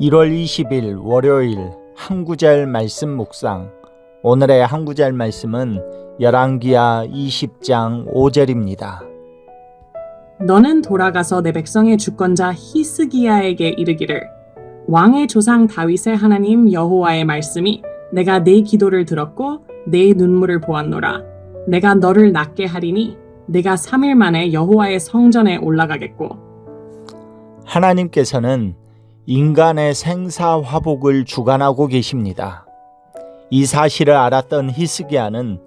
1월 20일 월요일 한 구절 말씀 묵상. 오늘의 한 구절 말씀은 열왕기하 20장 5절입니다. 너는 돌아가서 내 백성의 주권자 히스기야에게 이르기를 왕의 조상 다윗의 하나님 여호와의 말씀이 내가 네 기도를 들었고 네 눈물을 보았노라 내가 너를 낫게 하리니 내가 3일 만에 여호와의 성전에 올라가겠고 하나님께서는 인간의 생사화복을 주관하고 계십니다. 이 사실을 알았던 히스기야는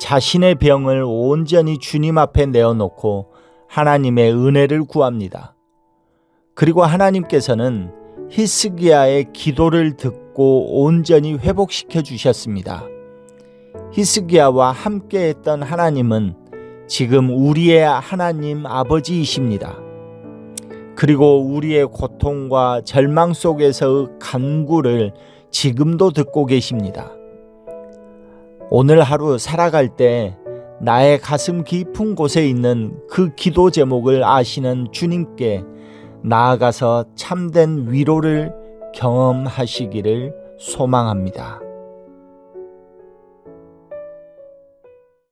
자신의 병을 온전히 주님 앞에 내어놓고 하나님의 은혜를 구합니다. 그리고 하나님께서는 히스기야의 기도를 듣고 온전히 회복시켜 주셨습니다. 히스기야와 함께 했던 하나님은 지금 우리의 하나님 아버지이십니다. 그리고 우리의 고통과 절망 속에서의 간구를 지금도 듣고 계십니다. 오늘 하루 살아갈 때 나의 가슴 깊은 곳에 있는 그 기도 제목을 아시는 주님께 나아가서 참된 위로를 경험하시기를 소망합니다.